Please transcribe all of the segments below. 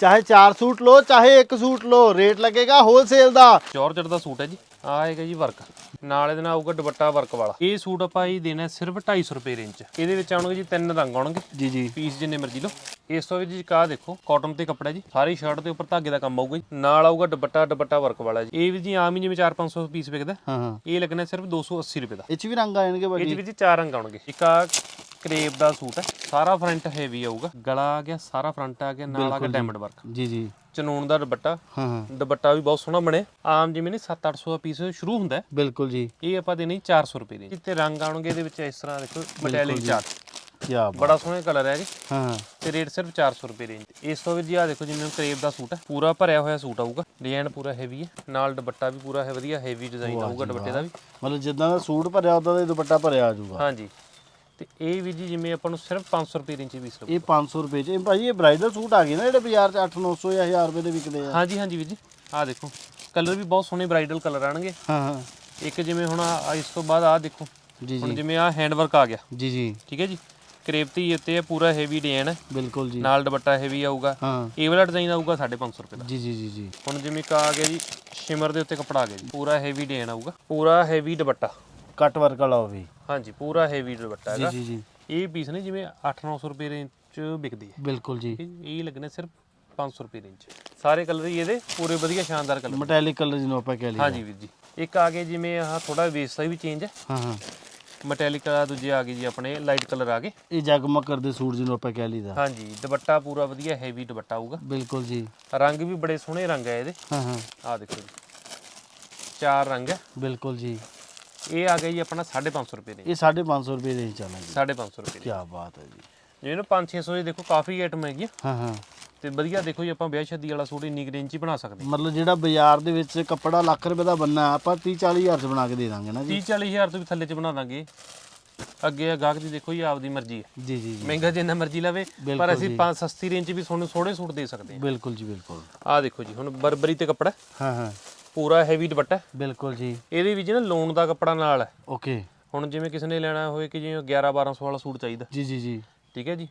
ਚਾਹੇ 4 ਸੂਟ ਲਓ ਚਾਹੇ ਇੱਕ ਸੂਟ ਲਓ ਰੇਟ ਲੱਗੇਗਾ ਹੋਲਸੇਲ ਦਾ। ਜੋਰਜਟ ਦਾ ਸੂਟ ਹੈ ਜੀ। ਆ ਆਏਗਾ ਜੀ ਵਰਕ। ਨਾਲ ਇਹਦੇ ਨਾਲ ਆਊਗਾ ਦੁਪੱਟਾ ਵਰਕ ਵਾਲਾ। ਇਹ ਸੂਟ ਆਪਾਂ ਹੀ ਦੇਣਾ ਸਿਰਫ 250 ਰੁਪਏ ਰੇਂਜ ਚ ਇਹਦੇ ਵਿੱਚ ਆਉਣਗੇ ਜੀ ਤਿੰਨ ਰੰਗ ਆਉਣਗੇ। ਜੀ ਜੀ। ਪੀਸ ਜਿੰਨੇ ਮਰਜ਼ੀ ਲਓ। ਇਸ ਤੋਂ ਵੀ ਜੀ ਕਾ ਦੇਖੋ ਕਾਟਨ ਤੇ ਕੱਪੜਾ ਜੀ। ਸਾਰੀ ਸ਼ਰਟ ਦੇ ਉੱਪਰ ਧਾਗੇ ਦਾ ਕੰਮ ਆਊਗਾ ਜੀ। ਨਾਲ ਆਊਗਾ ਦੁਪੱਟਾ ਦੁਪੱਟਾ ਵਰਕ ਵਾਲਾ ਜੀ। ਇਹ ਵੀ ਜੀ ਆਮ ਹੀ ਜਿਵੇਂ 4-500 ਪੀਸ ਵਿਕਦਾ। ਹਾਂ ਹਾਂ। ਇਹ ਲੱਗਣਾ ਸਿਰਫ 280 ਰੁਪਏ ਦਾ। ਇਹ ਚ ਵੀ ਰੰਗ ਆ ਜਾਣਗੇ ਇਹ ਚ ਵੀ ਜੀ ਚਾਰ ਰੰਗ ਆਉਣਗੇ। ਇੱਕ ਆ ਕਰੇਪ ਦਾ ਸੂਟ ਹੈ। ਸਾਰਾ ਫਰੰਟ ਹੈਵੀ ਆਊਗਾ। ਗਲਾ ਆ ਗਿਆ ਸਾਰਾ ਫਰੰਟ ਆ ਗਿਆ ਨਾਲ ਆ ਗਿਆ ਡਾਇਮੰਡ ਵਰਕ ਜੀ ਜੀ। ਚਨੂਨ ਦਾ ਦੁਪੱਟਾ। ਹਾਂ ਹਾਂ। ਦੁਪੱਟਾ ਵੀ ਬਹੁਤ ਸੋਹਣਾ ਬਣਿਆ। ਆਮ ਜਿਵੇਂ ਨਹੀਂ 7-800 ਦਾ ਪੀਸ ਸ਼ੁਰੂ ਹੁੰਦਾ ਹੈ, ਬਿਲਕੁਲ ਜੀ। ਇਹ ਆਪਾਂ ਦੇਣੀ 400 ਰੁਪਏ ਦੇ। ਤੇ ਰੰਗ ਆਉਣਗੇ ਇਹਦੇ ਵਿੱਚ ਇਸ ਤਰ੍ਹਾਂ ਦੇਖੋ ਮਟੈਲਿਕ ਚਾਰਟ ਕੀ ਬਾਤ। ਬੜਾ ਸੋਹਣਾ ਕਲਰ ਹੈ ਜੀ। ਹਾਂ ਤੇ ਰੇਟ ਸਿਰਫ 400 ਰੁਪਏ ਰੇਂਜ ਇਸ ਤੋਂ ਵੀ ਜੀ ਆ ਦੇਖੋ ਜਿਵੇਂ ਕਰੇਪ ਦਾ ਸੂਟ ਹੈ। ਪੂਰਾ ਭਰਿਆ ਹੋਇਆ ਸੂਟ ਆਊਗਾ। ਡਿਜ਼ਾਈਨ ਪੂਰਾ ਹੈਵੀ ਹੈ। ਨਾਲ ਦੁਪੱਟਾ ਵੀ ਪੂਰਾ ਹੈ ਵਧੀਆ ਹੈਵੀ ਡਿਜ਼ਾਈਨ ਆਊਗਾ ਦੁਪੱਟੇ ਦਾ ਵੀ। ਮਤਲਬ ਜਿੱਦਾਂ ਦਾ ਸੂਟ ਭਰਿਆ ਉਦਾਂ ਦਾ ਦੁਪੱਟਾ ਭਰਿਆ ਆ ਜਾਊਗਾ। ਹਾਂਜੀ। ਤੇ ਇਹ ਵੀ ਜੀ ਜਿਵੇਂ ਆਪਾਂ ਨੂੰ ਸਿਰਫ 500 ਰੁਪਏ ਰੇਂਜ ਵਿੱਚ ਇਹ 500 ਰੁਪਏ ਚ। ਇਹ ਭਾਜੀ ਇਹ ਬ੍ਰਾਈਡਲ ਸੂਟ ਆ ਗਏ ਨਾ ਜਿਹੜੇ ਬਾਜ਼ਾਰ ਚ 8 900 ਜਾਂ 1000 ਰੁਪਏ ਦੇ ਵਿਕਦੇ ਆ। ਹਾਂਜੀ ਹਾਂਜੀ ਵੀਰ ਜੀ। ਆ ਦੇਖੋ ਕਲਰ ਵੀ ਬਹੁਤ ਸੋਹਣੇ ਬ੍ਰਾਈਡਲ ਕਲਰ ਆਣਗੇ। ਹਾਂ ਹਾਂ। ਇੱਕ ਜਿਵੇਂ ਹੁਣ ਆਹ ਇਸ ਤੋਂ ਬਾਅਦ ਆ ਦੇਖੋ ਜੀ ਹੁਣ ਜੀ। ਜਿਵੇਂ ਆ ਹੈਂਡ ਵਰਕ ਆ ਗਿਆ। ਜੀ ਜੀ। ਠੀਕ ਹੈ ਜੀ? ਕਰੇਪਤੀ ਉੱਤੇ ਪੂਰਾ ਹੈਵੀ ਡਿਜ਼ਾਈਨ ਹੈ। ਬਿਲਕੁਲ ਜੀ। ਨਾਲ ਦੁਪੱਟਾ ਹੈਵੀ ਆਊਗਾ। ਹਾਂ। ਇਹ ਵਾਲਾ ਡਿਜ਼ਾਈਨ ਆਊਗਾ 550 ਰੁਪਏ ਦਾ। ਜੀ ਜੀ ਜੀ ਜੀ। ਹੁਣ ਜਿਵੇਂ ਕਾ ਆ ਗਿਆ ਜੀ ਸ਼ਿਮਰ ਦੇ ਉੱਤੇ ਕੱਪੜਾ ਆ ਗਿਆ ਜੀ। ਪੂਰਾ ਹੈਵੀ ਡਿਜ਼ਾਈਨ ਆਊਗਾ। ਪੂਰਾ ਹੈਵੀ ਦੁਪੱਟਾ। ਕੱਟ ਵਰਕ ਵਾਲਾ ਉਹ ਵੀ। ਹਾਂਜੀ ਪੂਰਾ ਹੈਵੀ ਦੁਪੱਟਾ ਜੀ ਹੈਗਾ। ਜੀ ਜੀ। ਇਹ ਪੀਸ ਨੇ ਜਿਵੇਂ 8-900 ਰੁਪਏ ਰੇਂਜ ਚ ਵਿਕਦੀ ਹੈ। ਬਿਲਕੁਲ ਜੀ। ਜੀ, ਇਹ ਲੱਗਣੇ ਸਿਰਫ 500 ਰੁਪਏ ਰੇਂਜ ਸਾਰੇ ਕਲਰ ਹੀ ਇਹਦੇ ਪੂਰੇ ਵਧੀਆ ਸ਼ਾਨਦਾਰ ਕਲਰ ਮਟੈਲਿਕ ਕਲਰ ਜਿਹਨੂੰ ਆਪਾਂ ਕਹਿ ਲਈਏ। ਹਾਂਜੀ ਵੀਰ ਜੀ। ਇੱਕ ਆ ਗਿਆ ਜਿਵੇਂ ਆਹ ਥੋੜਾ ਵੇਸ ਦਾ ਵੀ ਚੇਂਜ ਹੈ। ਹਾਂ ਹਾਂ। ਮਟੈਲਿਕ ਆ ਦੂਜੇ ਆ ਗਏ ਜੀ ਆਪਣੇ ਲਾਈਟ ਕਲਰ ਆ ਗਏ। ਇਹ ਜਗਮਗ ਕਰਦੇ ਸੂਟ ਜਿਹਨੂੰ ਆਪਾਂ ਕਹਿ ਲਈਦਾ। ਹਾਂਜੀ ਦੁਪੱਟਾ ਪੂਰਾ ਵਧੀਆ ਹੈਵੀ ਦੁਪੱਟਾ ਆਊਗਾ ਬਿਲਕੁਲ ਜੀ। ਰੰਗ ਵੀ ਬੜੇ ਸੋਹਣੇ ਰੰਗ ਹੈ ਇਹਦੇ। ਹਾਂ ਹਾਂ। ਆਹ ਦੇਖੋ ਜੀ। ਚਾਰ ਰੰਗ ਹੈ। ਬਿਲਕੁਲ ਜੀ। ਇਹ ਆ ਗਿਆ ਜੀ ਆਪਣਾ 550 ਰੁਪਏ ਦੇ। ਇਹ 550 ਰੁਪਏ ਦੇ ਹੀ ਚੱਲਾਂਗੇ 550 ਰੁਪਏ ਕੀ ਬਾਤ ਹੈ ਜੀ। ਦੇ ਜਿਵੇਂ ਨਾ 5-600 ਦੇ ਦੇਖੋ ਕਾਫੀ ਆਈਟਮ ਹੈਗੀ ਹਾਂ ਹਾਂ। ਤੇ ਵਧੀਆ ਦੇਖੋ ਜੀ ਆਪਾਂ ਵਿਆਹ ਸ਼ਾਦੀ ਵਾਲਾ ਸੂਟ ਇੰਨੀ ਰੇਂਜ 'ਚ ਹੀ ਬਣਾ ਸਕਦੇ ਮਤਲਬ ਜਿਹੜਾ ਬਾਜ਼ਾਰ ਦੇ ਵਿੱਚ ਕੱਪੜਾ ਲੱਖ ਰੁਪਏ ਦਾ ਬੰਨਾ ਆਪਾਂ 30 40 ਹਜ਼ਾਰ ਚ ਬਣਾ ਕੇ ਦੇ ਦਾਂਗੇ ਨਾ ਜੀ। 30-40 ਹਜ਼ਾਰ ਤੋਂ ਵੀ ਥੱਲੇ 'ਚ ਬਣਾ ਦਾਂਗੇ। ਅੱਗੇ ਆ ਗਾਹਕ ਦੀ ਦੇਖੋ ਜੀ ਆਪਦੀ ਮਰਜ਼ੀ ਹੈ। ਜੀ ਜੀ ਮਹਿੰਗਾ ਜਿੰਨਾ ਮਰਜ਼ੀ ਲਵੇ ਪਰ ਅਸੀਂ ਪੰਜ ਸਸਤੀ ਰੇਂਜ 'ਚ ਵੀ ਤੁਹਾਨੂੰ ਸੋਹਣੇ ਸੂਟ ਦੇ ਸਕਦੇ ਹਾਂ। ਬਿਲਕੁਲ ਜੀ ਬਿਲਕੁਲ। ਆਹ ਦੇਖੋ ਜੀ ਹੁਣ ਬਰਬਰੀ ਤੇ ਕੱਪੜਾ। ਹਾਂ ਹਾਂ। ਪੂਰਾ ਹੈਵੀ ਦੁਪੱਟਾ ਬਿਲਕੁਲ ਜੀ। ਇਹਦੇ ਵਿੱਚ ਨਾ ਲੋਨ ਦਾ ਕੱਪੜਾ ਨਾਲ ਹੈ। ਓਕੇ। ਹੁਣ ਜਿਵੇਂ ਕਿਸੇ ਨੇ ਲੈਣਾ ਹੋਵੇ ਕਿ ਜਿਵੇਂ 11 1200 ਵਾਲਾ ਸੂਟ ਚਾਹੀਦਾ। ਜੀ ਜੀ ਜੀ। ਠੀਕ ਹੈ ਜੀ।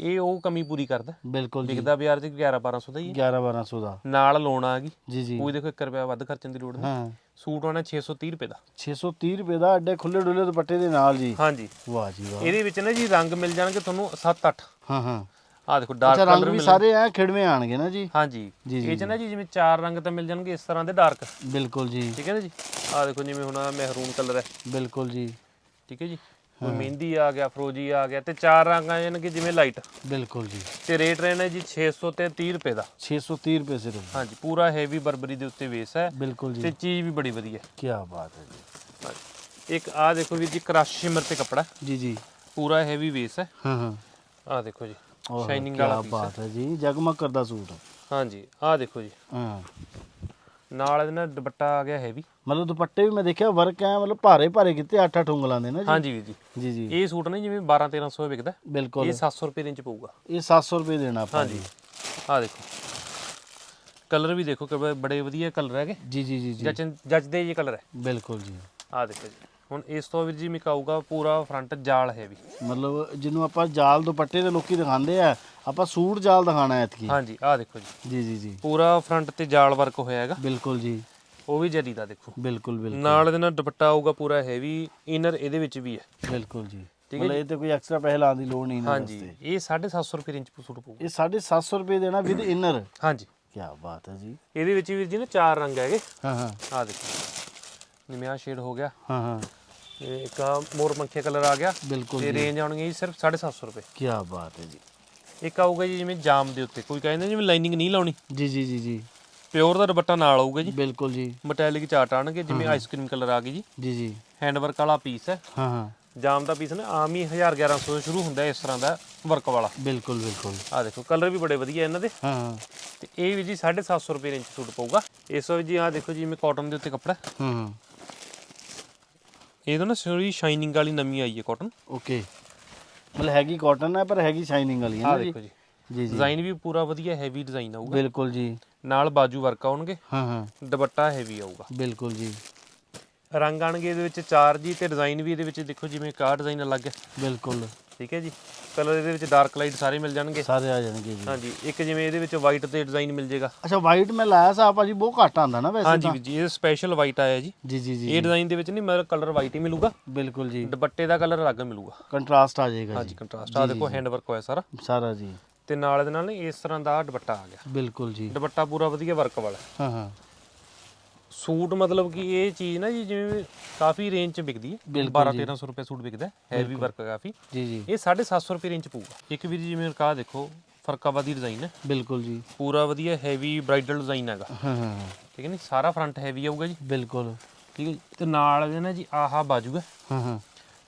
ਇਹ ਉਹ ਕਮੀ ਪੂਰੀ ਕਰਦਾ ਬਿਲਕੁਲ ਜੀ। ਵਿਕਦਾ ਬਾਜ਼ਾਰ 'ਚ 11 1200 ਦਾ ਹੀ ਹੈ। 11 1200 ਦਾ। ਨਾਲ ਲੋਨ ਆ ਗਈ। ਜੀ ਜੀ। ਕੋਈ ਦੇਖੋ 1 ਰੁਪਿਆ ਵੱਧ ਖਰਚਣ ਦੀ ਲੋੜ ਨਹੀਂ। ਹਾਂ। ਸੂਟ ਆਉਣਾ 630 ਰੁਪਏ ਦਾ। 630 ਰੁਪਏ ਦਾ ਐਡੇ ਖੁੱਲੇ ਡੁੱਲੇ ਦੁਪੱਟੇ ਦੇ ਨਾਲ ਜੀ। ਹਾਂਜੀ। ਵਾਹ ਜੀ ਵਾਹ। ਇਹਦੇ ਵਿੱਚ ਨਾ ਜੀ ਰੰਗ ਮਿਲ ਜਾਣਗੇ ਤੁਹਾਨੂੰ 7 8 ਹਾਂ ਹਾਂ। ਆਹ ਦੇਖੋ ਅੱਛਾ ਡਾਰਕ ਰੰਗ ਕਲਰ ਵੀ ਸਾਰੇ ਐ ਖਿੜਵੇਂ ਆਣਗੇ ਨਾ ਜੀ? ਹਾਂਜੀ। ਜੀ, ਜੀ, ਇਹ ਚ ਨਾ ਜੀ ਜਿਵੇਂ ਚਾਰ ਰੰਗ ਤਾਂ ਮਿਲ ਜਾਣਗੇ ਇਸ ਤਰ੍ਹਾਂ ਦੇ ਡਾਰਕ ਬਿਲਕੁਲ ਜੀ। ਠੀਕ ਹੈ ਨਾ ਜੀ? ਆਹ ਦੇਖੋ ਜਿਵੇਂ ਹੁਣ ਆਹ ਮਹਿਰੂਨ ਕਲਰ ਹੈ। ਬਿਲਕੁਲ ਜੀ। ਠੀਕ ਹੈ ਜੀ? ਕੋਈ ਮਹਿੰਦੀ ਆ ਗਿਆ ਫਰੋਜੀ ਆ ਗਿਆ ਤੇ ਚਾਰ ਰੰਗ ਆ ਜਾਣਗੇ ਜਿਵੇਂ ਲਾਈਟ ਬਿਲਕੁਲ ਜੀ। ਤੇ ਰੇਟ ਰਹਿਣਾ ਜੀ 600 ਤੇ 30 ਰੁਪਏ ਦਾ। 630 ਰੁਪਏ ਸਿਰਫ। ਹਾਂਜੀ ਪੂਰਾ ਹੈਵੀ ਬਰਬਰੀ ਦੇ ਉੱਤੇ ਵੇਸ ਹੈ। ਬਿਲਕੁਲ ਤੇ ਜੀ ਚੀਜ਼ ਵੀ ਬੜੀ ਵਧੀਆ। ਕੀ ਬਾਤ ਹੈ ਜੀ। ਇੱਕ ਆਹ ਦੇਖੋ ਵੀਰ ਜੀ ਕ੍ਰਸ਼ ਸ਼ਿਮਰ ਤੇ ਕੱਪੜਾ। ਜੀ ਜੀ। ਪੂਰਾ ਹੈਵੀ ਵੇਸ ਹੈ। ਹਾਂ ਹਾਂ। ਆਹ ਦੇਖੋ ਜੀ। ਸ਼ਾਈਨਿੰਗ ਵਾਲਾ ਹੈ ਬਾਤ ਹੈ। ਜੀ ਜਗਮਗ ਕਰਦਾ ਸੂਟ। ਹਾਂਜੀ ਆਹ ਦੇਖੋ ਜੀ। ਹਾਂ। ਨਾਲ ਇਹਦੇ ਨਾਲ ਦੁਪੱਟਾ ਆ ਗਿਆ ਹੈਵੀ ਮਤਲਬ ਦੁਪੱਟੇ ਵੀ ਮੈਂ ਦੇਖਿਆ ਵਰਕ ਐ ਮਤਲਬ ਭਾਰੇ ਭਾਰੇ ਕੀਤੇ 8 8 ਉਂਗਲਾਂ ਦੇ ਨਾ ਜੀ। ਹਾਂਜੀ ਵੀਰ ਜੀ। ਜੀ ਜੀ। ਇਹ ਸੂਟ ਨਹੀਂ ਜਿਵੇਂ 12 1300 ਵਿਕਦਾ ਬਿਲਕੁਲ। ਇਹ 700 ਰੁਪਏ ਰੇਂਜ ਪਊਗਾ। ਇਹ 700 ਰੁਪਏ ਦੇਣਾ ਆਪਾਂ ਹਾਂਜੀ ਆਹ ਦੇਖੋ। ਕਲਰ ਵੀ ਦੇਖੋ ਕਿ ਬੜੇ ਵਧੀਆ ਕਲਰ ਹੈਗੇ। ਜੀ ਜੀ ਜੀ ਜੀ। ਜੱਜ ਜੱਜਦੇ ਜੇ ਕਲਰ ਹੈ। ਬਿਲਕੁਲ ਜੀ। ਆਹ ਦੇਖੋ ਜੀ। ਹੁਣ ਇਸ ਤੋਂ ਵੀਰ ਜੀ ਮਿਕਾਊਗਾ ਪੂਰਾ ਫਰੰਟ ਜਾਲ ਹੈਵੀ ਮਤਲਬ ਜਿਹਨੂੰ ਆਪਾਂ ਜਾਲ ਦੁਪੱਟੇ ਦੇ ਲੋਕੀ ਦਿਖਾਉਂਦੇ ਆ ਆਪਾਂ ਸੂਟ ਜਾਲ ਦਿਖਾਣਾ ਐਤਕੀ। ਹਾਂਜੀ ਆਹ ਦੇਖੋ ਜੀ। ਜੀ ਜੀ ਜੀ। ਪੂਰਾ ਫਰੰਟ ਤੇ ਜਾਲ ਵਰਕ ਹੋਇਆ ਹੈਗਾ। ਬਿਲਕੁਲ ਜੀ। ਉਹ ਵੀ ਜਰੀ ਦਾ ਦੇਖੋ। ਬਿਲਕੁਲ ਬਿਲਕੁਲ। ਨਾਲ ਇਹਦੇ ਨਾਲ ਦੁਪੱਟਾ ਆਊਗਾ ਪੂਰਾ ਹੈਵੀ ਇਨਰ ਇਹਦੇ ਵਿੱਚ ਵੀ ਹੈ। ਬਿਲਕੁਲ ਜੀ। ਠੀਕ ਮਤਲਬ ਇਹ ਤੇ ਕੋਈ ਐਕਸਟਰਾ ਪੈਸੇ ਲਾਉਣ ਦੀ ਲੋੜ ਨਹੀਂ ਇਹਨਾਂ ਹਾਂਜੀ ਵਾਸਤੇ। ਇਹ 750 ਰੁਪਏ ਰੇਂਜ ਸੂਟ ਪਊਗਾ। ਇਹ 750 ਰੁਪਏ ਦੇਣਾ ਵਿਦ ਇਨਰ ਹਾਂਜੀ। ਕੀ ਬਾਤ ਹੈ ਜੀ। ਇਹਦੇ ਵਿੱਚ ਵੀਰ ਜੀ ਨਾ ਚਾਰ ਰੰਗ ਹੈਗੇ। ਹਾਂ ਹਾਂ। ਆਹ ਦੇਖੋ। ਜਿਵੇਂ ਸ਼ੇਡ ਹੋ ਗਿਆ। ਹਾਂ ਹਾਂ। ਇਹ ਇੱਕ ਆਹ ਮੋਰ ਪੰਖੇ ਕਲਰ ਆ ਗਿਆ। ਬਿਲਕੁਲ ਤੇ ਰੇਂਜ ਆਉਣਗੇ ਜੀ ਸਿਰਫ 750 ਰੁਪਏ। ਕੀ ਬਾਤ ਹੈ ਜੀ। ਇੱਕ ਆਊਗਾ ਜੀ ਜਿਵੇਂ ਜਾਮ ਦੇ ਉੱਤੇ। ਕੋਈ ਕਹਿੰਦਾ ਜਿਵੇਂ ਲਾਈਨਿੰਗ ਨਹੀਂ ਲਾਉਣੀ। ਜੀ ਜੀ ਜੀ ਜੀ। ਪਿਓਰ ਦਾ ਦੁਪੱਟਾ ਨਾਲ ਆਊਗਾ ਜੀ। ਬਿਲਕੁਲ ਜੀ। ਮਟੈਲਿਕ ਚਾਟ ਆਣਗੇ ਜਿਵੇਂ ਆਈਸਕ੍ਰੀਮ ਕਲਰ ਆ ਗਈ ਜੀ। ਜੀ ਜੀ। ਹੈਂਡ ਵਰਕ ਵਾਲਾ ਪੀਸ ਹੈ। ਹਾਂ ਹਾਂ। ਜਾਮ ਦਾ ਪੀਸ ਨਾ ਆਮ ਹੀ 1000 1100 ਤੋਂ ਸ਼ੁਰੂ ਹੁੰਦਾ ਇਸ ਤਰ੍ਹਾਂ ਦਾ ਵਰਕ ਵਾਲਾ। ਬਿਲਕੁਲ ਬਿਲਕੁਲ। ਆ ਦੇਖੋ ਕਲਰ ਵੀ ਬੜੇ ਵਧੀਆ ਇਹਨਾਂ ਦੇ। ਹਾਂ ਤੇ ਇਹ ਵੀ ਜੀ 750 ਰੁਪਏ ਰੇਂਜ ਸੂਟ ਪਊਗਾ। ਇਸ ਵਿੱਚ ਜੀ ਆ ਦੇਖੋ ਜੀ ਜਿਵੇਂ ਕਾਟਨ ਦੇ ਉੱਤੇ ਕੱਪੜਾ। ਹਾਂ। ਇਹ ਤਾਂ ਨਾ ਥੋੜੀ ਸ਼ਾਈਨਿੰਗ ਵਾਲੀ ਨਵੀਂ ਆਈ ਹੈ ਕਾਟਨ ਓਕੇ ਮਤਲਬ ਹੈਗੀ ਕਾਟਨ ਹੈ ਪਰ ਹੈਗੀ ਸ਼ਾਈਨਿੰਗ ਵਾਲੀ ਹੈ ਆ ਨਾ ਜੀ? ਦੇਖੋ ਜੀ। ਜੀ ਜੀ। ਡਿਜ਼ਾਈਨ ਵੀ ਪੂਰਾ ਵਧੀਆ ਹੈਵੀ ਡਿਜ਼ਾਈਨ ਆਊਗਾ। ਬਿਲਕੁਲ ਜੀ। ਨਾਲ ਬਾਜੂ ਵਰਕ ਆਉਣਗੇ। ਹਾਂ ਹਾਂ। ਦੁਪੱਟਾ ਹੈਵੀ ਆਊਗਾ। ਬਿਲਕੁਲ ਜੀ। ਰੰਗ ਆਣਗੇ ਇਹਦੇ ਵਿੱਚ ਚਾਰ ਜੀ ਤੇ ਡਿਜ਼ਾਈਨ ਵੀ ਇਹਦੇ ਵਿੱਚ ਦੇਖੋ ਜਿਵੇਂ ਕਾਰ ਡਿਜ਼ਾਈਨ ਅਲੱਗ ਹੈ। ਬਿਲਕੁਲ। ਠੀਕ ਹੈ ਜੀ? ਕਲਰ ਇਹਦੇ ਵਿੱਚ ਡਾਰਕ ਲਾਈਟ ਸਾਰੇ ਮਿਲ ਜਾਣਗੇ। ਸਾਰੇ ਆ ਜਾਣਗੇ ਜੀ। ਹਾਂਜੀ ਇੱਕ ਜਿਵੇਂ ਇਹਦੇ ਵਿੱਚ ਵਾਈਟ ਤੇ ਡਿਜ਼ਾਈਨ ਮਿਲ ਜੇਗਾ ਅੱਛਾ ਵਾਈਟ ਮੈਂ ਲਾਇਆ ਸਾ ਭਾਜੀ ਬਹੁਤ ਘੱਟ ਆਂਦਾ ਨਾ ਵੈਸੇ ਹਾਂਜੀ ਜੀ ਇਹ ਸਪੈਸ਼ਲ ਵਾਈਟ ਆਇਆ ਜੀ। ਜੀ ਜੀ ਜੀ ਇਹ ਡਿਜ਼ਾਈਨ ਦੇ ਵਿੱਚ ਨਹੀਂ ਮਤਲਬ ਕਲਰ ਵਾਈਟ ਹੀ ਮਿਲੂਗਾ। ਬਿਲਕੁਲ ਜੀ। ਦੁਪੱਟੇ ਦਾ ਕਲਰ ਅਲੱਗ ਮਿਲੂਗਾ। ਕੰਟਰਾਸਟ ਆ ਜਾਏਗਾ ਹਾਂਜੀ ਕੰਟਰਾਸਟ ਆ ਦੇਖੋ ਹੈਂਡ ਵਰਕ ਹੋਇਆ ਸਾਰਾ। ਸਾਰਾ ਜੀ। ਤੇ ਨਾਲ ਇਹਦੇ ਨਾਲ ਇਸ ਤਰ੍ਹਾਂ ਦਾ ਦੁਪੱਟਾ ਆ ਗਿਆ। ਬਿਲਕੁਲ ਜੀ। ਦੁਪੱਟਾ ਪੂਰਾ ਵਧੀਆ ਵਰਕ ਵਾਲਾ। ਹਾਂ ਹਾਂ। ਸੂਟ ਮਤਲਬ ਕਿ ਇਹ ਚੀਜ਼ ਨਾ ਜੀ ਜਿਵੇਂ ਕਾਫੀ ਰੇਂਜ ਚ ਵਿਕਦੀ ਹੈ। ਬਿਲਕੁਲ 12 1300 ਰੁਪਏ ਸੂਟ ਵਿਕਦਾ ਹੈਵੀ ਵਰਕ ਕਾਫੀ। ਜੀ ਜੀ। ਇਹ 750 ਰੁਪਏ ਰੇਂਜ ਚ ਪਊਗਾ। ਇੱਕ ਵੀਰ ਜੀ ਜਿਵੇਂ ਕਾ ਦੇਖੋ ਫਰਕਾਬਾਦੀ ਡਿਜ਼ਾਈਨ ਹੈ। ਬਿਲਕੁਲ ਜੀ। ਪੂਰਾ ਵਧੀਆ ਹੈਵੀ ਬ੍ਰਾਈਡਲ ਡਿਜ਼ਾਈਨ ਹੈਗਾ। ਹਾਂ ਹਾਂ ਠੀਕ ਹੈ ਨੀ? ਸਾਰਾ ਫਰੰਟ ਹੈਵੀ ਆਊਗਾ ਜੀ। ਬਿਲਕੁਲ। ਠੀਕ ਹੈ ਤੇ ਨਾਲ ਇਹਦੇ ਨਾ ਜੀ ਆਹਾ ਬਾਜੂ ਹੈ ਹਾਂ। ਹਾਂ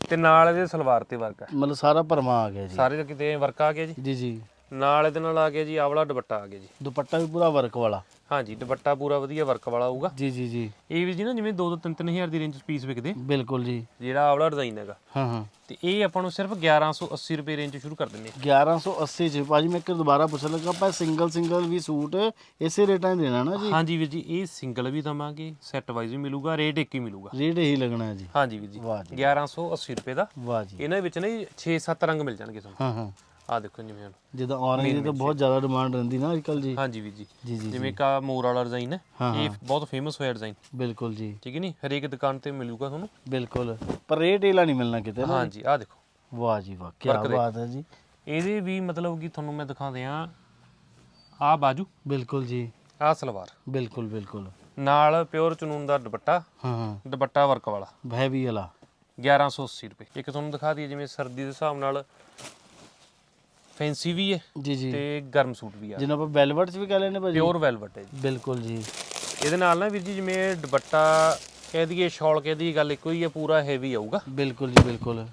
ਤੇ ਨਾਲ ਇਹਦੇ ਸਲਵਾਰ ਤੇ ਵਰਕ ਹੈ ਮਤਲਬ ਸਾਰਾ ਭਰਮਾ ਆ ਗਿਆ ਜੀ। ਸਾਰੇ ਕਿਤੇ ਵਰਕ ਆ ਗਿਆ ਜੀ। ਜੀ ਜੀ। ਨਾਲ ਇਹਦੇ ਨਾਲ ਆ ਗਿਆ ਜੀ ਆਹ ਵਾਲਾ ਦੁਪੱਟਾ ਆ ਗਿਆ ਜੀ। ਦੁਪੱਟਾ ਵੀ ਪੂਰਾ ਵਰਕ ਵਾਲਾ। ਹਾਂਜੀ ਦੁਪੱਟਾ ਪੂਰਾ ਵਧੀਆ ਵਰਕ ਵਾਲਾ ਆਊਗਾ ਜੀ ਜੀ ਜੀ। ਇਹ ਵੀ ਜੀ ਨਾ ਜਿਵੇਂ 2 ਤੋਂ 3 ਹਜ਼ਾਰ ਦੀ ਰੇਂਜ ਚ ਪੀਸ ਵਿਕਦੇ। ਬਿਲਕੁਲ ਜੀ। ਜਿਹੜਾ ਆਹ ਵਾਲਾ ਡਿਜ਼ਾਈਨ ਹੈਗਾ। ਹਾਂ ਹਾਂ। ਤੇ ਇਹ ਆਪਾਂ ਨੂੰ ਸਿਰਫ 1180 ਰੁਪਏ ਰੇਂਜ ਚ ਸ਼ੁਰੂ ਕਰ ਦਿੰਦੇ 1180 ਚ। ਭਾਜੀ ਮੈਂ ਇੱਕ ਦੁਬਾਰਾ ਪੁੱਛਣ ਲੱਗਾ ਆਪਾਂ ਸਿੰਗਲ ਸਿੰਗਲ ਵੀ ਸੂਟ ਇਸੇ ਰੇਟਾਂ 'ਚ ਦੇਣਾ ਨਾ ਹਾਂ ਜੀ ਹਾਂਜੀ ਵੀਰ ਜੀ ਇਹ ਸਿੰਗਲ ਵੀ ਦਵਾਂਗੇ ਸੈੱਟ ਵਾਈਜ਼ ਵੀ ਮਿਲੂਗਾ ਰੇਟ ਇੱਕ ਹੀ ਮਿਲੂਗਾ। ਰੇਟ ਇਹੀ ਲੱਗਣਾ ਹੈ ਜੀ। ਹਾਂਜੀ ਵੀਰ ਜੀ। ਵਾਹ ਜੀ। 1180 ਰੁਪਏ ਦਾ। ਵਾਹ ਜੀ। ਇਹਨਾਂ ਵਿੱਚ ਨਾ 6-7 ਰੰਗ ਮਿਲ ਜਾਣਗੇ ਤੁਹਾਨੂੰ। ਹਾਂ ਹਾਂ। ਆਹ ਦੇਖੋ ਜਿਵੇਂ ਹੁਣ ਜਿੱਦਾਂ ਦੀ ਤਾਂ ਬਹੁਤ ਜ਼ਿਆਦਾ ਡਿਮਾਂਡ ਰਹਿੰਦੀ ਨਾ ਅੱਜਕੱਲ ਜੀ। ਹਾਂਜੀ ਵੀਰ ਜੀ। ਜਿਵੇਂ ਕਾ ਮੋਰ ਵਾਲਾ ਡਿਜ਼ਾਈਨ ਹੈ ਇਹ ਬਹੁਤ ਫੇਮਸ ਹੋਇਆ ਡਿਜ਼ਾਈਨ ਬਿਲਕੁਲ ਜੀ। ਠੀਕ ਹੈ ਨਹੀਂ ਹਰੇਕ ਦੁਕਾਨ ਤੇ ਮਿਲੂਗਾ ਤੁਹਾਨੂੰ। ਬਿਲਕੁਲ। ਪਰ ਰੇਟ ਇਹਲਾ ਨਹੀਂ ਮਿਲਣਾ ਕਿਤੇ ਨਾ। ਹਾਂਜੀ ਆਹ ਦੇਖੋ। ਵਾਹ ਜੀ ਵਾਹ ਕੀ। ਬਾਤ ਹੈ ਜੀ। ਇਹਦੇ ਵੀ ਮਤਲਬ ਕਿ ਤੁਹਾਨੂੰ ਮੈਂ ਦਿਖਾ ਦਿਆਂ ਆਹ ਬਾਜੂ। ਬਿਲਕੁਲ ਜੀ। ਆਹ ਸਲਵਾਰ। ਬਿਲਕੁਲ ਬਿਲਕੁਲ। ਨਾਲ ਪਿਓਰ ਚਨੂਨ ਦਾ ਦੁਪੱਟਾ ਹਾਂ ਹਾਂ। ਦੁਪੱਟਾ ਵਰਕ ਵਾਲਾ। ਹੈਵੀ ਵਾਲਾ। 1180 ਰੁਪਏ। ਇੱਕ ਤੁਹਾਨੂੰ ਦਿਖਾ ਦਈਏ ਜਿਵੇਂ ਸਰਦੀ ਦੇ ਹਿਸਾਬ ਨਾਲ ਫੈਂਸੀ ਵੀ ਹੈ ਜੀ ਜੀ। ਤੇ ਗਰਮ ਸੂਟ ਵੀ ਆ। ਜਿਹਨੂੰ ਆਪਾਂ ਵੈਲਵਟ ਚ ਵੀ ਕਹ ਲੈਨੇ ਭਾਜੀ। ਪਿਓਰ ਵੈਲਵਟ ਹੈ ਜੀ। ਬਿਲਕੁਲ ਜੀ। ਇਹਦੇ ਨਾਲ ਨਾ ਵੀਰ ਜੀ ਜਿਵੇਂ ਦੁਪੱਟਾ ਕਹਿ ਦਈਏ ਸ਼ਾਲ ਕਹਿ ਦਈਏ ਗੱਲ ਇੱਕੋ ਹੀ ਹੈ ਪੂਰਾ ਹੈਵੀ ਆਊਗਾ। ਬਿਲਕੁਲ ਜੀ ਬਿਲਕੁਲ।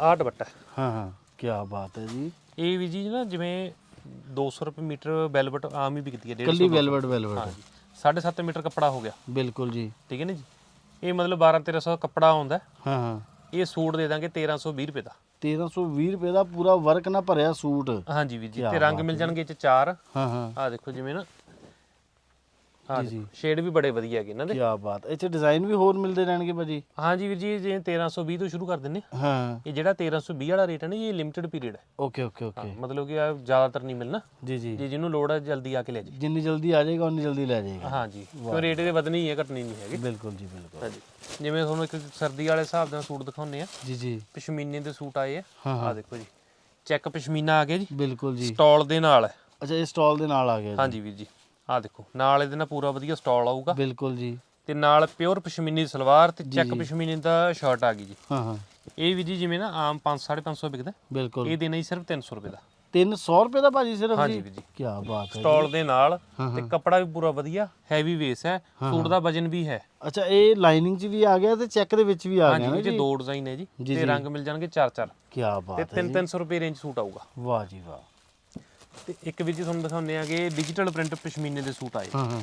ਆਹ ਦੁਪੱਟਾ ਹਾਂ। ਹਾਂ ਕੀ ਬਾਤ ਹੈ ਜੀ। ਇਹ ਵੀ ਜੀ ਨਾ ਜਿਵੇਂ 200 ਰੁਪਏ ਮੀਟਰ ਵੈਲਵਟ ਆਮ ਹੀ ਵਿਕਦੀ ਹੈ 150 ਕੱਲੀ ਵੈਲਵਟ ਵੈਲਵਟ ਹਾਂਜੀ 7.5 ਮੀਟਰ ਕੱਪੜਾ ਹੋ ਗਿਆ। ਬਿਲਕੁਲ ਜੀ। ਠੀਕ ਹੈ ਨਾ ਜੀ। ਇਹ ਮਤਲਬ 12 1300 ਕੱਪੜਾ ਆਉਂਦਾ। ਹਾਂ। ਹਾਂ ਇਹ ਸੂਟ ਦੇ ਦਾਂਗੇ 1320 ਰੁਪਏ ਦਾ। 1320 ਰੁਪਏ ਦਾ ਪੂਰਾ ਵਰਕ ਨਾਲ ਭਰਿਆ ਸੂਟ। ਹਾਂਜੀ ਵੀਰ ਜੀ ਤੇ ਰੰਗ ਮਿਲ ਜਾਣਗੇ ਇਹ ਚ ਚਾਰ। ਹਾਂ ਹਾਂ। ਆਹ ਦੇਖੋ ਜਿਵੇਂ ਨਾ ਹਾਂ ਜੀ, ਜੀ। ਸ਼ੇਡ ਵੀ ਬੜੇ ਵਧੀਆ ਹੈਗੇ ਇਹਨਾਂ ਦੇ। ਕੀ ਬਾਤ ਚ ਡਿਜ਼ਾਈਨ ਵੀ ਹੋਰ ਮਿਲਦੇ ਰਹਿਣਗੇ ਭਾਜੀ। ਹਾਂਜੀ ਵੀਰ ਜੀ ਜੇ 1320 ਤੋਂ ਸ਼ੁਰੂ ਕਰ ਦਿੰਨੇ ਹਾਂ। ਇਹ ਜਿਹੜਾ 1320 ਵਾਲਾ ਰੇਟ ਹੈ ਨਾ ਇਹ ਲਿਮਿਟਿਡ ਪੀਰੀਅਡ ਹੈ। ਓਕੇ ਓਕੇ ਓਕੇ ਮਤਲਬ ਕਿ ਆ ਜ਼ਿਆਦਾਤਰ ਨਹੀਂ ਮਿਲਣਾ। ਜੀ ਜੀ। ਜੇ ਜਿਹਨੂੰ ਲੋੜ ਹੈ ਜਲਦੀ ਆ ਕੇ ਲੈ ਜਾਏ ਜਿੰਨੀ ਜਲਦੀ ਆ ਜਾਏਗਾ ਉਨੀ ਜਲਦੀ ਲੈ ਜਾਏਗਾ। ਹਾਂਜੀ ਕਿਉਂ ਰੇਟ ਇਹਦੇ ਵਧਣੀ ਹੀ ਹੈ ਘਟਣੀ ਨਹੀਂ ਹੈਗੀ। ਬਿਲਕੁਲ ਜੀ ਬਿਲਕੁਲ। ਹਾਂਜੀ ਜਿਵੇਂ ਤੁਹਾਨੂੰ ਇੱਕ ਸਰਦੀ ਵਾਲੇ ਹਿਸਾਬ ਨਾਲ ਸੂਟ ਦਿਖਾਉਂਦੇ ਆ। ਜੀ ਜੀ। ਪਸ਼ਮੀਨੇ ਦੇ ਸੂਟ ਆਏ ਆ। ਆ ਦੇਖੋ ਜੀ। ਚੈੱਕ ਪਸ਼ਮੀਨਾ ਆ ਗਿਆ ਜੀ। ਬਿਲਕੁਲ ਜੀ। ਸਟਾਲ ਦੇ ਨਾਲ ਅੱਛਾ ਇਹ ਸਟਾਲ ਦੇ ਨਾਲ ਆ ਗਿਆ ਜੀ। ਹਾਂਜੀ ਵੀਰ ਜੀ। ਆ ਦੇਖੋ ਨਾਲ ਇਹਦੇ ਨਾਲ ਪੂਰਾ ਵਧੀਆ ਸਟਾਲ ਆਊਗਾ। ਬਿਲਕੁਲ ਜੀ। ਤੇ ਨਾਲ ਪਿਓਰ ਪਸ਼ਮੀਨੀ ਸਲਵਾਰ ਤੇ ਚੈੱਕ ਪਸ਼ਮੀਨੀ ਦਾ ਸ਼ਰਟ ਆ ਗਈ ਜੀ। ਹਾਂ ਹਾਂ। ਇਹ ਵੀ ਜੀ ਜਿਵੇਂ ਨਾ ਆਮ 5 550 ਵਿਕਦਾ। ਬਿਲਕੁਲ। ਇਹ ਦੇਣਾ ਹੀ ਸਿਰਫ 300 ਰੁਪਏ ਦਾ। 300 ਰੁਪਏ ਦਾ ਭਾਜੀ ਸਿਰਫ ਹਾਂਜੀ ਜੀ? ਵੀਰ ਜੀ। ਕੀ ਬਾਤ ਹੈ ਸਟਾਲ ਦੇ ਨਾਲ ਤੇ ਕੱਪੜਾ ਵੀ ਪੂਰਾ ਵਧੀਆ ਹੈਵੀ ਵੇਸ ਹੈ ਸੂਟ ਦਾ ਵਜਨ ਵੀ ਹੈ। ਅੱਛਾ ਇਹ ਲਾਈਨਿੰਗ ਚ ਵੀ ਆ ਗਿਆ ਤੇ ਚੈੱਕ ਦੇ ਵਿੱਚ ਵੀ ਆ ਹਾਂਜੀ ਗਿਆ 'ਚ ਜੀ ਦੋ ਡਿਜ਼ਾਈਨ ਹੈ ਜੀ। ਤੇ। ਰੰਗ ਮਿਲ ਜਾਣਗੇ ਚਾਰ ਚਾਰ। ਕੀ ਤੇ ਬਾਤ ਹੈ 3-300 ਰੁਪਏ ਰੇਂਜ ਸੂਟ ਆਊਗਾ। ਵਾਹ ਜੀ ਵਾਹ। ਤੇ ਇੱਕ ਵੀ ਜੀ ਤੁਹਾਨੂੰ ਦਿਖਾਉਂਦੇ ਆਗੇ ਡਿਜੀਟਲ ਪ੍ਰਿੰਟ ਪਸ਼ਮੀਨੇ ਦੇ ਸੂਟ ਆਏ। ਹਾਂ ਹਾਂ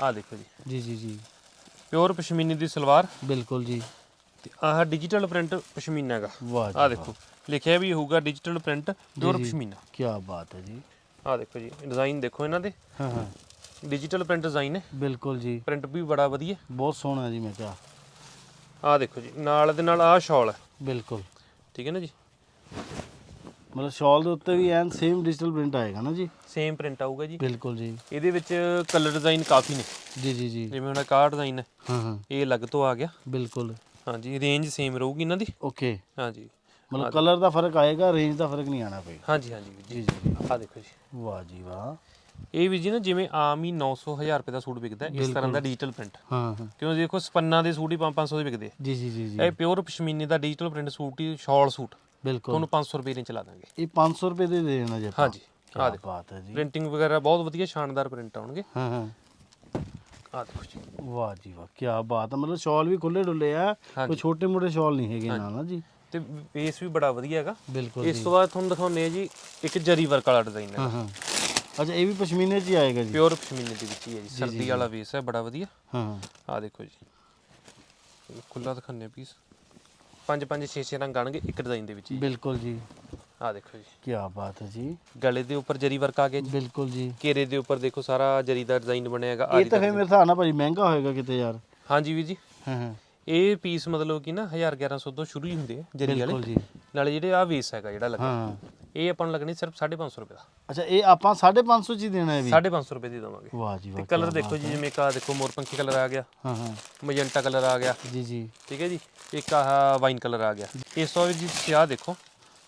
ਆਹ ਦੇਖੋ ਜੀ। ਜੀ ਜੀ ਜੀ। ਪਿਓਰ ਪਸ਼ਮੀਨੇ ਦੀ ਸਲਵਾਰ। ਬਿਲਕੁਲ ਜੀ। ਤੇ ਆਹ ਡਿਜੀਟਲ ਪ੍ਰਿੰਟ ਪਸ਼ਮੀਨਾ ਹੈਗਾ। ਵਾਹ ਜੀ ਆਹ ਦੇਖੋ ਲਿਖਿਆ ਵੀ ਹੋਊਗਾ ਡਿਜੀਟਲ ਪ੍ਰਿੰਟ ਪਿਓਰ ਪਸ਼ਮੀਨਾ। ਕੀ ਬਾਤ ਹੈ ਜੀ। ਆਹ ਦੇਖੋ ਜੀ ਡਿਜ਼ਾਈਨ ਦੇਖੋ ਇਹਨਾਂ ਦੇ। ਹਾਂ ਹਾਂ। ਡਿਜੀਟਲ ਪ੍ਰਿੰਟ ਡਿਜ਼ਾਈਨ ਹੈ। ਬਿਲਕੁਲ ਜੀ। ਪ੍ਰਿੰਟ ਵੀ ਬੜਾ ਵਧੀਆ। ਬਹੁਤ ਸੋਹਣਾ ਜੀ ਮੈਂ ਕਿਹਾ। ਆਹ ਦੇਖੋ ਜੀ ਨਾਲ ਦੇ ਨਾਲ ਆਹ ਸ਼ਾਲ ਹੈ। ਬਿਲਕੁਲ। ਠੀਕ ਹੈ ਨਾ ਜੀ? ਮਤਲਬ ਸ਼ਾਲ ਦੇ ਉੱਤੇ ਵੀ ਐਨ ਸੇਮ ਡਿਜੀਟਲ ਪ੍ਰਿੰਟ ਆਏਗਾ ਨਾ ਜੀ? ਸੇਮ ਪ੍ਰਿੰਟ ਆਊਗਾ ਜੀ। ਬਿਲਕੁਲ ਜੀ। ਇਹਦੇ ਵਿੱਚ ਕਲਰ ਡਿਜ਼ਾਈਨ ਕਾਫੀ ਨੇ। ਜੀ ਜੀ ਜੀ। ਜਿਵੇਂ ਹੁਣ ਕਾਰ ਡਿਜ਼ਾਈਨ ਹੈ। ਹਾਂ ਹਾਂ। ਇਹ ਅਲੱਗ ਤੋਂ ਆ ਗਿਆ। ਬਿਲਕੁਲ। ਹਾਂਜੀ ਰੇਂਜ ਸੇਮ ਰਹੂਗੀ ਇਹਨਾਂ ਦੀ। ਓਕੇ ਹਾਂਜੀ। ਮਤਲਬ ਕਲਰ ਦਾ ਫ਼ਰਕ ਆਏਗਾ ਰੇਂਜ ਦਾ ਫ਼ਰਕ ਨਹੀਂ ਆਣਾ ਪਏਗਾ। ਹਾਂਜੀ ਹਾਂਜੀ ਜੀ। ਜੀ ਜੀ। ਆਹ ਦੇਖੋ ਜੀ। ਵਾਹ ਜੀ ਵਾਹ। ਇਹ ਵੀ ਜੀ ਨਾ ਜਿਵੇਂ ਆਮ ਹੀ 900 1000 ਰੁਪਏ ਦਾ ਸੂਟ ਵਿਕਦਾ ਇਸ ਤਰ੍ਹਾਂ ਦਾ ਡਿਜੀਟਲ ਪ੍ਰਿੰਟ ਹਾਂ ਹਾਂ। ਕਿਉਂ ਦੇਖੋ ਸਪੰਨਾ ਦੇ ਸੂਟ ਹੀ 500 ਦੇ ਵਿਕਦੇ ਆ। ਜੀ ਜੀ ਜੀ ਇਹ ਪਿਓਰ ਪਸ਼ਮੀਨੇ ਦਾ ਡਿਜੀਟਲ ਪ੍ਰਿੰਟ ਸੂਟ ਹੀ ਸ਼ਾਲ ਸੂਟ। ਬਿਲਕੁਲ। ਤੁਹਾਨੂੰ 500 ਰੁਪਏ ਰੇਂਜ ਲਾ ਦਾਂਗੇ। ਇਹ 500 ਰੁਪਏ ਦੇ ਦੇ ਦੇਣਾ ਜੀ ਆਪਾਂ। ਹਾਂਜੀ ਆਹ ਕੀ ਬਾਤ ਹੈ ਜੀ। ਪ੍ਰਿੰਟਿੰਗ ਵਗੈਰਾ ਬਹੁਤ ਵਧੀਆ ਸ਼ਾਨਦਾਰ ਪ੍ਰਿੰਟ ਆਉਣਗੇ। ਹਾਂ ਹਾਂ। ਆਹ ਦੇਖੋ ਜੀ। ਵਾਹ ਜੀ ਵਾਹ ਕੀ ਬਾਤ ਹੈ। ਮਤਲਬ ਸ਼ਾਲ ਵੀ ਖੁੱਲੇ ਡੁੱਲੇ ਆ ਕੋਈ ਛੋਟੇ ਮੋਟੇ ਸ਼ਾਲ ਨਹੀਂ ਹੈਗੇ ਨਾਲ ਨਾ ਜੀ। ਤੇ ਬੇਸ ਵੀ ਬੜਾ ਵਧੀਆ ਹੈਗਾ। ਬਿਲਕੁਲ ਇਸ ਤੋਂ ਬਾਅਦ ਤੁਹਾਨੂੰ ਦਿਖਾਉਂਦੇ ਆ ਜੀ ਇੱਕ ਜਰੀ ਵਰਕ ਵਾਲਾ ਡਿਜ਼ਾਈਨ ਹੈ। ਹਾਂ ਹਾਂ। ਅੱਛਾ ਇਹ ਵੀ ਪਸ਼ਮੀਨੇ 'ਚ ਹੀ ਆਏਗਾ ਜੀ? ਪਿਓਰ ਪਸ਼ਮੀਨੇ ਦੇ ਵਿੱਚ ਹੀ ਹੈ ਜੀ। ਸਰਦੀ ਵਾਲਾ ਬੇਸ ਹੈ ਬੜਾ ਵਧੀਆ। ਹਾਂ ਆਹ ਦੇਖੋ ਜੀ। ਖੁੱਲਾ ਦਿਖਾਉਂਦੇ ਪੀਸ ਪੰਜ ਪੰਜ ਛੇ ਛੇ ਰੰਗ ਆਣਗੇ ਇੱਕ ਡਿਜ਼ਾਈਨ ਦੇ ਵਿੱਚ ਬਿਲਕੁਲ ਜੀ। ਆਹ ਦੇਖੋ ਜੀ। ਕੀ ਬਾਤ ਹੈ ਜੀ। ਗਲੇ ਦੇ ਉੱਪਰ ਜਰੀ ਵਰਕ ਆ ਗਿਆ ਜੀ। ਬਿਲਕੁਲ ਜੀ। ਘੇਰੇ ਦੇ ਉੱਪਰ ਦੇਖੋ ਸਾਰਾ ਜਰੀ ਦਾ ਡਿਜ਼ਾਈਨ ਬਣਿਆ ਹੈਗਾ ਇਹ ਤਾਂ ਫੇ ਮੇਰੇ ਹਿਸਾਬ ਨਾਲ ਭਾਜੀ ਮਹਿੰਗਾ ਹੋਏਗਾ ਕਿਤੇ ਯਾਰ। ਹਾਂਜੀ ਵੀਰ ਜੀ। ਹਾਂ ਹਾਂ। ਇਹ ਪੀਸ ਮਤਲਬ ਕਿ ਨਾ 1000 1100 ਤੋਂ ਸ਼ੁਰੂ ਹੀ ਹੁੰਦੇ ਆ ਜਰੀ ਵਾਲੇ। ਬਿਲਕੁਲ ਜੀ। ਨਾਲੇ ਜਿਹੜੇ ਆ ਵੇਸ ਹੈਗਾ ਜਿਹੜਾ ਲੱਗਾ। ਹਾਂ। ਇਹ ਆਪਾਂ ਨੂੰ ਲੱਗਣੀ ਸਿਰਫ 550 ਰੁਪਏ ਦਾ। ਅੱਛਾ ਇਹ ਆਪਾਂ 550 ਚ ਹੀ ਦੇਣਾ ਹੈ ਵੀ? 550 ਰੁਪਏ ਦੀ ਦਵਾਂਗੇ। ਵਾਹ ਜੀ ਤੇ ਵਾਹ ਕਲਰ ਦੇਖੋ ਜੀ ਜਿਵੇਂ ਕਾ ਦੇਖੋ ਮੋਰਪੰਖੀ ਕਲਰ ਆ ਗਿਆ। ਹਾਂ ਹਾਂ। ਮਜੰਟਾ ਕਲਰ ਆ ਗਿਆ। ਜੀ ਜੀ। ਠੀਕ ਹੈ ਜੀ? ਇੱਕ ਆਹ ਵਾਈਨ ਕਲਰ ਆ ਗਿਆ। ਇਸ ਤੋਂ ਵੀ ਜੀ ਤੁਸੀਂ ਆਹ ਦੇਖੋ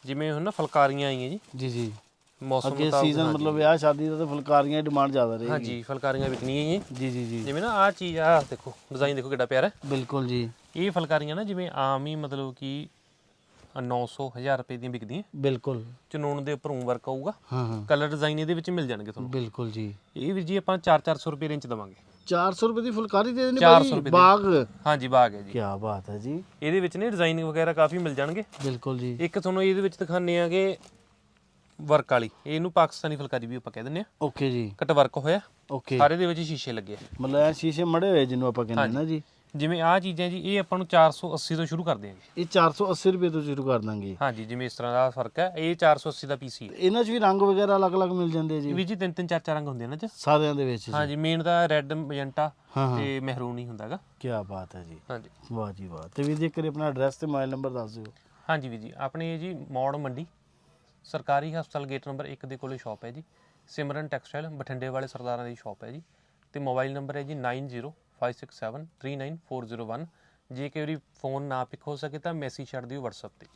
ਜਿਵੇਂ ਹੁਣ ਨਾ ਫਲਕਾਰੀਆਂ ਆਈਆਂ ਜੀ। ਜੀ ਜੀ। ਮੌਸਮ ਅੱਗੇ ਮੁਤਾਬਕ ਸੀਜ਼ਨ ਮਤਲਬ ਵਿਆਹ ਸ਼ਾਦੀ ਦਾ ਤਾਂ ਫੁਲਕਾਰੀਆਂ ਦੀ ਡਿਮਾਂਡ ਜ਼ਿਆਦਾ ਰਹੇਗੀ। ਹਾਂਜੀ ਫਲਕਾਰੀਆਂ ਵਿਕਣੀਆਂ ਜੀ। ਜੀ ਜੀ ਜੀ। ਜਿਵੇਂ ਨਾ ਆਹ ਚੀਜ਼ ਆ ਦੇਖੋ ਡਿਜ਼ਾਈਨ ਦੇਖੋ ਕਿੱਡਾ ਪਿਆਰਾ ਹੈ। ਬਿਲਕੁਲ ਜੀ। ਇਹ ਫਲਕਾਰੀਆਂ ਨਾ ਜਿਵੇਂ ਆਮ ਹੀ ਮਤਲਬ ਕਿ 900 1000 ਰੁਪਏ ਦੀਆਂ ਵਿਕਦੀਆਂ। ਬਿਲਕੁਲ। ਚਨੂਨ ਦੇ ਉੱਪਰ ਵਰਕ ਆਊਗਾ। ਹਾਂ ਹਾਂ। ਕਲਰ ਡਿਜ਼ਾਈਨ ਇਹਦੇ ਵਿੱਚ ਮਿਲ ਜਾਣਗੇ ਤੁਹਾਨੂੰ। ਬਿਲਕੁਲ ਜੀ। ਇਹ ਵੀ ਜੀ ਆਪਾਂ 4-400 ਰੁਪਏ ਰੇਂਜ ਦਵਾਂਗੇ। 400 ਰੁਪਏ ਦੀ ਫੁਲਕਾਰੀ ਦੇ ਦੇਣੀ 400 ਭਾਈ ਰੁਪਏ ਦੀ। ਬਾਗ? ਹਾਂਜੀ ਬਾਗ ਹੈ ਜੀ। ਕੀ ਬਾਤ ਹੈ ਜੀ। ਇਹਦੇ ਵਿੱਚ ਨੇ ਡਿਜ਼ਾਈਨਿੰਗ ਵਗੈਰਾ ਕਾਫੀ ਮਿਲ ਜਾਣਗੇ। ਬਿਲਕੁਲ ਜੀ। ਇੱਕ ਤੁਹਾਨੂੰ ਇਹਦੇ ਵਿੱਚ ਦਿਖਾਣੇ ਆਗੇ ਵਰਕ ਵਾਲੀ। ਇਹਨੂੰ ਪਾਕਿਸਤਾਨੀ ਫੁਲਕਾਰੀ ਵੀ ਆਪਾਂ ਕਹਿ ਦਿੰਦੇ ਆ ਓਕੇ ਜੀ। ਕਟ ਵਰਕ ਹੋਇਆ। ਓਕੇ। ਸਾਰੇ ਦੇ ਵਿੱਚ ਸ਼ੀਸ਼ੇ ਲੱਗੇ ਆ। ਮਤਲਬ ਇਹ ਸ਼ੀਸ਼ੇ ਮੜੇ ਹੋਏ ਜਿਹਨੂੰ ਆਪਾਂ ਕਹਿੰਦੇ ਨਾ ਜੀ। ਜਿਵੇਂ ਆਹ ਚੀਜ਼ਾਂ ਜੀ ਇਹ ਆਪਾਂ ਨੂੰ 480 ਤੋਂ ਸ਼ੁਰੂ ਕਰਦੇ ਆਂਗੇ ਇਹ 480 ਰੁਪਏ ਤੋਂ ਸ਼ੁਰੂ ਕਰ ਦਾਂਗੇ। ਹਾਂਜੀ ਜਿਵੇਂ ਇਸ ਤਰ੍ਹਾਂ ਦਾ ਫ਼ਰਕ ਹੈ ਇਹ 480 ਦਾ ਪੀਸੀ ਹੈ। ਇਹਨਾਂ 'ਚ ਵੀ ਰੰਗ ਵਗੈਰਾ ਅਲੱਗ-ਅਲੱਗ ਮਿਲ ਜਾਂਦੇ ਆ ਜੀ। ਵੀ ਜੀ ਤਿੰਨ ਤਿੰਨ ਚਾਰ ਚਾਰ ਰੰਗ ਹੁੰਦੇ ਨੇ ਨਾ ਚ? ਸਾਰਿਆਂ ਦੇ ਵਿੱਚ ਜੀ। ਹਾਂਜੀ ਮੇਨ ਤਾਂ ਰੈੱਡ ਮੈਜੈਂਟਾ ਤੇ ਮਹਿਰੂਨ ਹੀ ਹੁੰਦਾ ਹੈਗਾ ਕੀ ਬਾਤ ਹੈ ਜੀ। ਹਾਂਜੀ। ਵਾਹ ਜੀ ਵਾਹ। ਤੇ ਵੀ ਜੇ ਕਰੇ ਆਪਣਾ ਐਡਰੈਸ ਤੇ ਮੋਬਾਈਲ ਨੰਬਰ ਦੱਸ ਦਿਓ। ਹਾਂਜੀ ਵੀ ਜੀ ਆਪਣੇ ਜੀ ਮੌੜ ਮੰਡੀ ਸਰਕਾਰੀ ਹਸਪਤਾਲ ਗੇਟ ਨੰਬਰ 1 ਦੇ ਕੋਲੇ ਸ਼ਾਪ ਹੈ ਜੀ। ਸਿਮਰਨ ਟੈਕਸਟਾਈਲ ਬਠਿੰਡੇ ਵਾਲੇ ਸਰਦਾਰਾਂ ਦੀ ਸ਼ਾਪ ਹੈ ਜੀ। ਤੇ ਮੋਬਾਈਲ ਨੰਬਰ ਹੈ ਜੀ 9056739401 ਜੇ ਕਈ ਵਾਰੀ ਫੋਨ ਨਾ ਪਿਕ ਹੋ ਸਕੇ ਤਾਂ ਮੈਸੇਜ ਛੱਡ ਦਿਓ WhatsApp ਤੇ।